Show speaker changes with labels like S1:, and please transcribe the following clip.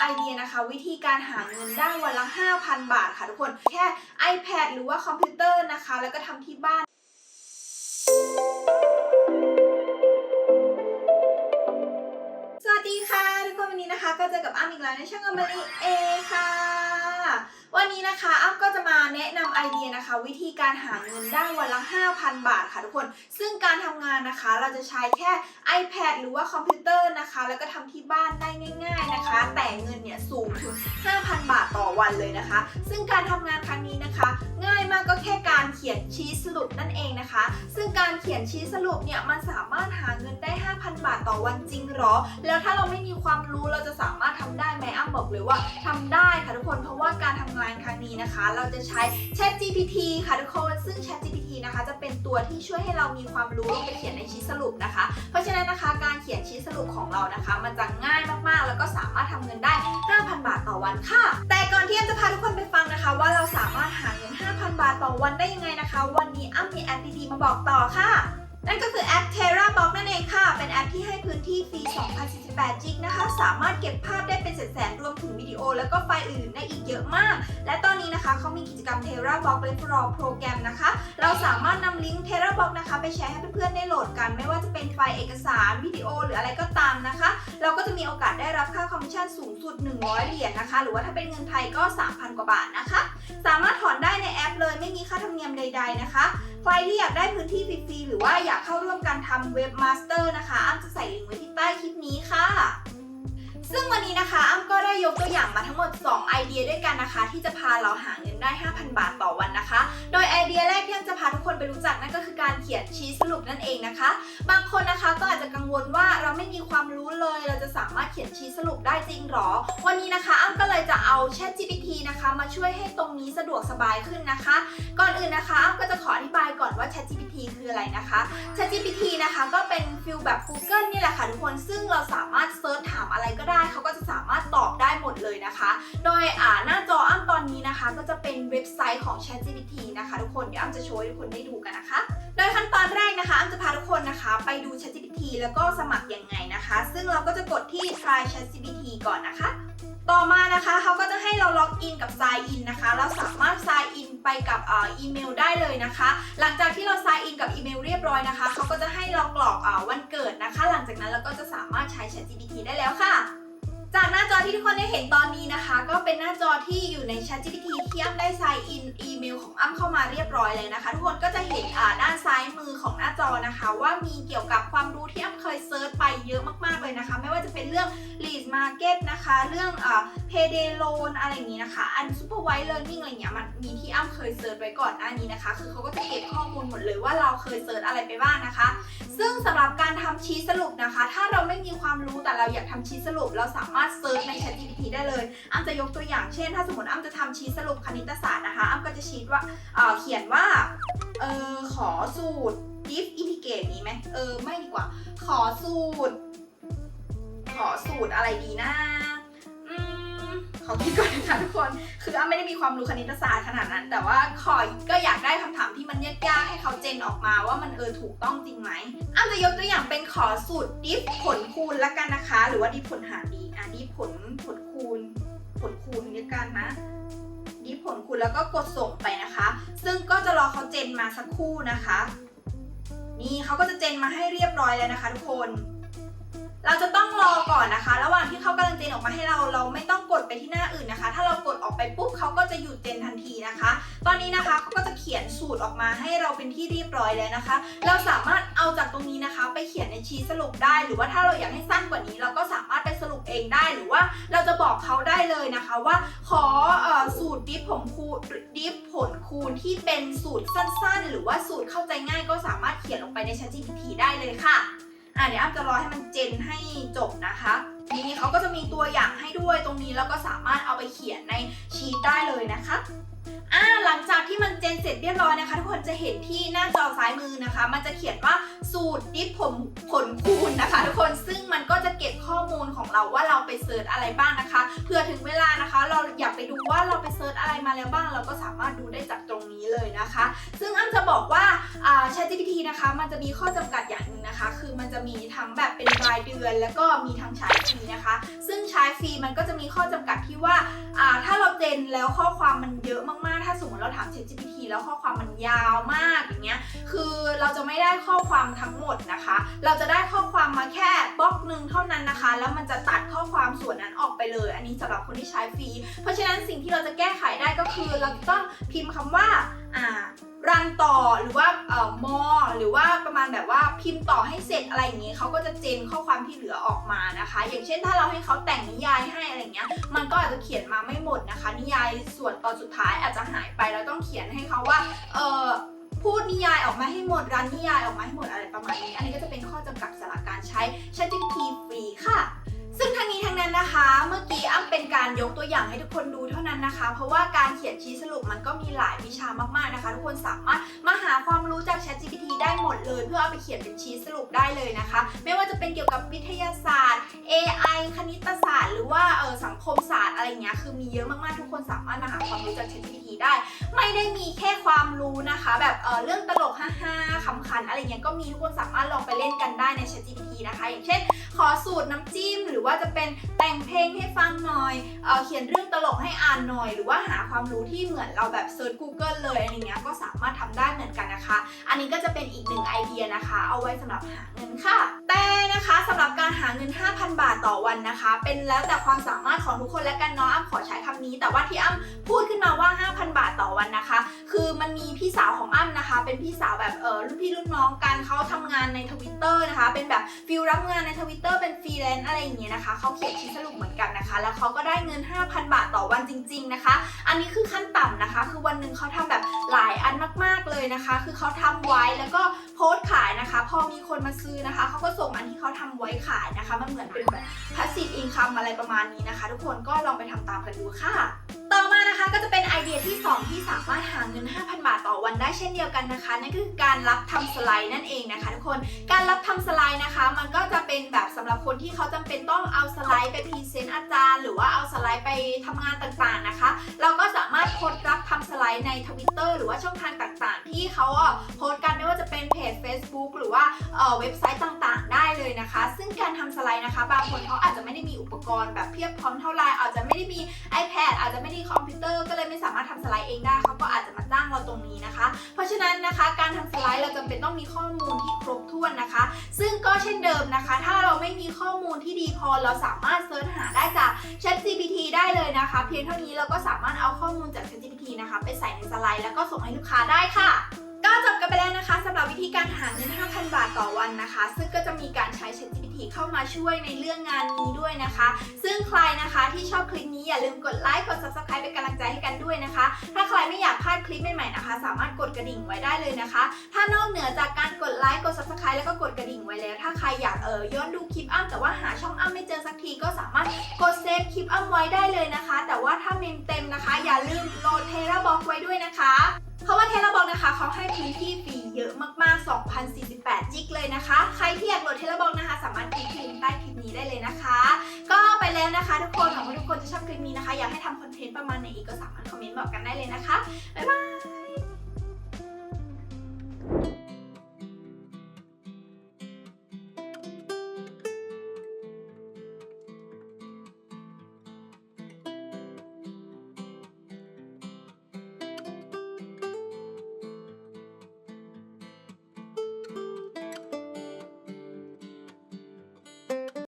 S1: ไอเดียนะคะ วิธีการหาเงินได้วันละ 5,000 บาทค่ะทุกคน แค่ iPad หรือว่าคอมพิวเตอร์นะคะ แล้วก็ทำที่บ้านสวัสดีค่ะทุกคนวันนี้นะคะก็เจอกับอ้ำอีกแล้วในช่องอมริเอค่ะ วันนี้นะคะอ้ำก็ แนะนำไอเดียนะคะ วิธีการหาเงินได้วันละ 5,000 บาทค่ะทุกคน ซึ่งการทำงานนะคะเราจะใช้แค่ iPad หรือว่าคอมพิวเตอร์นะคะ แล้วก็ทำที่บ้านได้ง่าย ๆนะคะ แต่เงินเนี่ยสูงถึง 5,000 บาทต่อวันเลยนะคะ ซึ่งการทำงานครั้งนี้นะคะ ง่ายมากก็แค่การเขียนชีทสรุปนั่นเองนะคะ ซึ่งการเขียนชีทสรุปเนี่ยมันสามารถหาเงินได้ 5,000 บาทต่อวันจริงหรอ แล้วถ้าเราไม่มีความรู้เราจะสามารถทำได้ไหมอ้ำบอกเลยว่าทำได้ค่ะทุกคนเพราะว่าการทำงานครั้งนี้นะคะ เราจะใช้ Chat GPT ค่ะทุกคน ซึ่ง Chat GPT นะคะจะเป็นตัวที่ช่วยให้เรามีความรู้ลงไปเขียนในชี้สรุปนะคะ เพราะฉะนั้นนะคะการเขียนชี้สรุปของเรานะคะ มันจะง่ายมากๆ แล้วก็สามารถทำเงินได้ 5,000 บาทต่อวันค่ะ แต่ก่อนที่อ้ำจะพาทุกคนไปฟังนะคะ ว่าเราสามารถหาเงิน 5,000 บาทต่อวันได้ยังไงนะคะ วันนี้อ้ำมีแอปดีๆมาบอกต่อค่ะ นั่นก็คือแอป TerraBox นั่นเองค่ะ เป็นแอปที่ให้พื้นที่ฟรี2,048จิกนะคะ สามารถเก็บภาพได้เป็นแสนๆ รวมถึงวิดีโอ แล้วก็ไฟล์อื่นได้อีกเยอะมาก และตอนนี้นะคะเขามีกิจกรรม TerraBox Referral Program นะคะ เราสามารถนำลิงก์ TerraBox นะคะ ไปแชร์ให้เพื่อนๆ ได้โหลดกัน ไม่ว่าจะเป็นไฟล์เอกสาร วิดีโอ หรืออะไรก็ตามนะคะ เราก็จะมีโอกาสได้รับค่าคอมมิชชั่นสูงสุด 100 เหรียญนะคะ หรือว่าถ้าเป็นเงินไทยก็ 3,000 กว่าบาทนะคะ สามารถถอนได้ในแอปเลย ไม่มีค่าธรรมเนียมใด ๆ นะคะ ใครที่อยากได้พื้นที่ฟรีๆหรือว่าอยากเข้าร่วมการทำเว็บมาสเตอร์นะคะอ้ำจะใส่ลิงก์ไว้ที่ใต้คลิปนี้ค่ะ ซึ่งวันนี้นะคะอ้ำก็ได้ยกตัวอย่างมาทั้งหมด 2 ไอเดียด้วยกันนะคะ ที่จะพาเราหาเงินได้ 5,000 บาทต่อวันนะคะ โดยไอเดียแรกที่อ้ำจะพาทุกคนไปรู้จักนั่นก็คือการเขียนชีทสรุปนั่นเองนะคะ บางคนนะคะก็อาจจะกังวลว่าเราไม่มีความรู้เลย เราจะสามารถเขียนชีทสรุปได้จริงหรอ วันนี้นะคะอ้ำก็เลยจะเอา Chat GPT นะคะ มาช่วยให้ตรงนี้สะดวกสบายขึ้นนะคะ ก่อนอื่นนะคะอ้ำก็จะขออธิบายก่อนว่า Chat GPT คืออะไรนะคะ ChatGPT นะคะก็เป็นฟิลแบบ Google นี่แหละค่ะทุกคนซึ่งเราสามารถเซิร์ชถามอะไรก็ได้ได้เขาก็จะสามารถตอบได้หมดเลยนะคะ โดยหน้าจออ้ำตอนนี้นะคะ ก็จะเป็นเว็บไซต์ของ ChatGPT นะคะ ทุกคนเดี๋ยวอ้ำจะโชว์ให้ทุกคนได้ดูกันนะคะ โดยขั้นตอนแรกนะคะอ้ำจะพาทุกคนนะคะ ไปดู ChatGPT แล้วก็สมัครยังไงนะคะ ซึ่งเราก็จะกดที่ try ChatGPT ก่อนนะคะต่อมานะคะเขาก็จะให้เราล็อกอินกับ sign in นะคะ เราสามารถ sign in ไปกับอีเมลได้เลยนะคะ หลังจากที่เรา sign in กับอีเมลเรียบร้อยนะคะเขาก็จะให้เรากรอกอวันเกิดนะคะ หลังจากนั้นเราก็จะสามารถใช้ ChatGPT ได้แล้วค่ะ จากหน้าจอที่ทุกคนได้เห็นตอนนี้นะคะ ก็เป็นหน้าจอที่อยู่ใน ChatGPT ที่อ้ำได้ sign in อีเมลของอ้ำเข้ามาเรียบร้อยเลยนะคะ ทุกคนก็จะเห็นอ่าด้านซ้ายมือของหน้าจอนะคะ ว่ามีเกี่ยวกับความรู้ที่อ้ำเคยเซิร์ชไปเยอะมากๆเลยนะคะ ไม่ว่าจะเป็นเรื่อง lead market นะคะ เรื่องอ่า payday loan อะไรอย่างนี้นะคะอัน supervised learning อะไรเงี้ยมันมีที่อ้ำเคยเซิร์ชไว้ก่อนหน้านี้นะคะ คือเขาก็จะเก็บข้อมูลหมดเลยว่าเราเคยเซิร์ชอะไรไปบ้างนะคะ ซึ่งสำหรับการทำชีทสรุปนะคะ ถ้าเราไม่มีความรู้แต่เราอยากทำชีทสรุปเราสามารถเซิร์ชใน ChatGPT ได้เลยอ้ำจะยกตัวอย่างเช่น ถ้าสมมติอ้ำจะทำชีทสรุปคณิตศาสตร์นะคะอ้ำก็จะชีตว่าเอ่อเขียนว่าเออขอสูตร if integrate นี้ไหมเออไม่ดีกว่า ขอสูตร ขอสูตรอะไรดีนะอืม ขอคิดก่อนนะคะทุกคน คืออ้ำไม่ได้มีความรู้คณิตศาสตร์ขนาดนั้น แต่ว่าขอก็อยากได้คำถามที่มันยากๆให้เขาเจนออกมาว่ามันเออถูกต้องจริงไหมอ้ำจะยกตัวอย่างเป็นขอสูตรดิฟผลคูณละกันนะคะ หรือว่าดิฟผลหารดีอะดิฟผลผลคูณ ผลคูณละกันนะดิฟผลคูณแล้วก็กดส่งไปนะคะ ซึ่งก็จะรอเขาเจนมาสักครู่นะคะ นี่เขาก็จะเจนมาให้เรียบร้อยแล้วนะคะ ทุกคน เราจะต้องรอก่อนนะคะ ระหว่างที่เขากำลังเจนออกมาให้เราเราไม่ต้องกดไปที่หน้าอื่นนะคะ ถ้าเรากดออกไปปุ๊บเขาก็จะหยุดเจนทันทีนะคะ ตอนนี้นะคะเขาก็จะเขียนสูตรออกมาให้เราเป็นที่เรียบร้อยแล้วนะคะ เราสามารถเอาจากตรงนี้นะคะ ไปเขียนในชีสรุปได้ หรือว่าถ้าเราอยากให้สั้นกว่านี้ เราก็สามารถไปสรุปเองได้หรือว่าเราจะบอกเขาได้เลยนะคะว่าขออสูตรดิฟผลคูดิฟผลคูณที่เป็นสูตรสั้น ๆ หรือว่าสูตรเข้าใจง่ายก็สามารถเขียนลงไปใน ChatGPT ได้เลยค่ะ อะเดี๋ยวอ้ำจะรอให้มันเจนให้จบนะคะทีนี้เขาก็จะมีตัวอย่างให้ด้วยตรงนี้แล้วก็สามารถเอาไปเขียนในชีตได้เลยนะคะอ่าหลังจากที่มันเจนเสร็จเรียบร้อยนะคะ ทุกคนจะเห็นที่หน้าจอซ้ายมือนะคะ มันจะเขียนว่าสูตรดิฟผมผลคูณนะคะ ทุกคนซึ่งมันก็จะเก็บข้อมูลของเราว่าเราไปเซิร์ชอะไรบ้างนะคะเพื่อถึงเวลาิร์ชอะไรมาแล้วบ้าง เราก็สามารถดูได้จากตรงนี้เลยนะคะ ซึ่งอ้ำจะบอกว่า ChatGPT นะคะ มันจะมีข้อจำกัดอย่างหนึ่งนะคะ คือมันจะมีทั้งแบบเป็นรายเดือน แล้วก็มีทั้งใช้ฟรีนะคะ ซึ่งใช้ฟรีมันก็จะมีข้อจำกัดที่ว่าถ้าเราเจนแล้วข้อความมันเยอะมาก ติเราถาม ChatGPT แล้วข้อความมันยาวมากอย่างเงี้ย คือเราจะไม่ได้ข้อความทั้งหมดนะคะ เราจะได้ข้อความมาแค่บล็อกหนึ่งเท่านั้นนะคะ แล้วมันจะตัดข้อความส่วนนั้นออกไปเลย อันนี้สำหรับคนที่ใช้ฟรี เพราะฉะนั้นสิ่งที่เราจะแก้ไขได้ก็คือเราต้องพิมพ์คำว่าว่า นต่อหรือว่าเอ่อมอ หรือว่าประมาณแบบว่าพิมพ์ต่อให้เสร็จอะไรอย่างเงี้ยเขาก็จะเจนข้อความที่เหลือออกมานะคะ อย่างเช่นถ้าเราให้เขาแต่งนิยายให้อะไรเงี้ย มันก็อาจจะเขียนมาไม่หมดนะคะ นิยายส่วนตอนสุดท้ายอาจจะหายไปเราต้องเขียนให้เขาว่าเออพูดนิยายออกมาให้หมดรันนิยายออกมาให้หมดอะไรประมาณนี้ อันนี้ก็จะเป็นข้อจำกัดสำหรับการใช้ ChatGPT ฟรีค่ะ ซึ่งทั้งนี้ทั้งนั้นนะคะ เมื่อกี้อ้ำเป็นการยกตัวอย่างให้ทุกคนดูเท่านั้นนะคะ เพราะว่าการเขียนชี้สรุปมันก็มีหลายวิชามากๆนะคะ ทุกคนสามารถมาหาความรู้จาก ChatGPT ได้หมดเลย เพื่อเอาไปเขียนเป็นชี้สรุปได้เลยนะคะ ไม่ว่าจะเป็นเกี่ยวกับวิทยาศาสตร์ AI คณิตศาสตร์ หรือว่าเออสังคมศาสตร์อะไรเงี้ยคือมีเยอะมากๆทุกคนสามารถมาหาความรู้จาก ChatGPT ได้ ไม่ได้มีแค่ความรู้นะคะ แบบเออเรื่องตลกฮ่าๆขำขันอะไรเงี้ยก็มีทุกคนสามารถลองไปเล่นกันได้ใน ChatGPT นะคะ อย่างเช่น ขอสูตรน้ำจิ้ม หรือว่าจะเป็นแต่งเพลงให้ฟังหน่อยเอเขียนเรื่องตลกให้อ่านหน่อย หรือว่าหาความรู้ที่เหมือนเราแบบเซิร์ช Google เลยอะไรเงี้ยก็สามารถทำได้เหมือนกันนะคะ อันนี้ก็จะเป็นอีกหนึ่งไอเดียนะคะ เอาไว้สำหรับหาเงินค่ะ แต่นะคะสำหรับการหาเงิน 5,000 บาทต่อวันนะคะ เป็นแล้วแต่ความสามารถของทุกคนและกันเนาะอ้ำขอใช้คำนี้ แต่ว่าที่อ้ำพูดขึ้นมาว่า 5,000 บาทต่อวันนะคะ คือมันมีพี่สาวของอ้ำนะคะ เป็นพี่สาวแบบเออรุ่นพี่รุ่นน้องกันเขาทำงานในทวิตเตอร์นะคะ เป็นแบบฟิลรับงานในทวิตเตอร์เป็นฟรีแลนซ์อะไรอย่างเงี้ยนะคะเขาเขียนชี้สรุปเหมือนกันนะคะ แล้วเขาก็ได้เงิน 5,000 บาทต่อวันจริง ๆนะคะ อันนี้คือขั้นต่ำนะคะ คือวันหนึ่งเขาทำแบบหลายอันมากๆเลยนะคะ คือเขาทำไว้แล้วก็โพสต์ขายนะคะ พอมีคนมาซื้อนะคะเขาก็ส่งอันที่เขาทำไว้ขายนะคะมันเหมือนเป็นแบบ passive income อะไรประมาณนี้นะคะ ทุกคนก็ลองไปทำตามกันดูค่ะ นะคะก็จะเป็นไอเดียที่ 2 ที่สามารถหาเงิน 5,000 บาทต่อวันได้เช่นเดียวกันนะคะนั่นก็คือการรับทำสไลด์นั่นเองนะคะทุกคนการรับทำสไลด์นะคะ มันก็จะเป็นแบบสำหรับคนที่เขาจำเป็นต้องเอาสไลด์ไปพรีเซนต์อาจารย์ หรือว่าเอาสไลด์ไปทำงานต่างๆนะคะ เราก็สามารถโพสต์รับทำสไลด์ในทวิตเตอร์หรือว่าช่องทางต่างๆ ที่เขาโพสต์กันไม่ว่าจะเป็นเพจ Facebook หรือว่าเอ่อเว็บไซต์ต่างๆ เลยนะคะ ซึ่งการทำสไลด์นะคะ บางคนเขาอาจจะไม่ได้มีอุปกรณ์แบบเพียบพร้อมเท่าไรอาจจะไม่ได้มี iPad อาจจะไม่ได้คอมพิวเตอร์ก็เลยไม่สามารถทำสไลด์เองได้เขาก็อาจจะมาจ้างเราตรงนี้นะคะ เพราะฉะนั้นนะคะ การทำสไลด์เราจำเป็นต้องมีข้อมูลที่ครบถ้วนนะคะ ซึ่งก็เช่นเดิมนะคะ ถ้าเราไม่มีข้อมูลที่ดีพอเราสามารถเซิร์ชหาได้จาก ChatGPT ได้เลยนะคะ เพียงเท่านี้เราก็สามารถเอาข้อมูลจาก ChatGPT นะคะ ไปใส่ในสไลด์แล้วก็ส่งให้ลูกค้าได้ค่ะ นะคะสำหรับวิธีการหาเงิน 5,000 บาทต่อวันนะคะ ซึ่งก็จะมีการใช้ ChatGPT เข้ามาช่วยในเรื่องงานนี้ด้วยนะคะ ซึ่งใครนะคะที่ชอบคลิปนี้อย่าลืมกดไลค์ กด subscribe เป็นกำลังใจให้กันด้วยนะคะ ถ้าใครไม่อยากพลาดคลิปใหม่ๆนะคะ สามารถกดกระดิ่งไว้ได้เลยนะคะ ถ้านอกเหนือจากการกดไลค์ กด subscribe แล้วก็กดกระดิ่งไว้แล้ว ถ้าใครอยากเออย้อนดูคลิป อ้ำแต่ว่าหาช่องอ้ำไม่เจอสักทีก็สามารถกดเซฟคลิปอ้ำไว้ได้เลยนะคะ แต่ว่าถ้าเมมเต็มนะคะ อย่าลืมโหลดเทราบ็อกไว้ด้วยนะคะเพราะว่าเทราบ็อกนะคะเขาให้พื้นที่ฟรีเยอะมากๆ 2,048 จิกเลยนะคะ ใครที่อยากโหลดเทราบ็อกนะคะ สามารถคลิกลิงก์ใต้คลิปนี้ได้เลยนะคะ ก็ไปแล้วนะคะ ทุกคนหวังว่าทุกคนจะชอบคลิปนี้นะคะ อยากให้ทำคอนเทนต์ประมาณไหนอีกก็สามารถคอมเมนต์บอกกันได้เลยนะคะบ๊ายบาย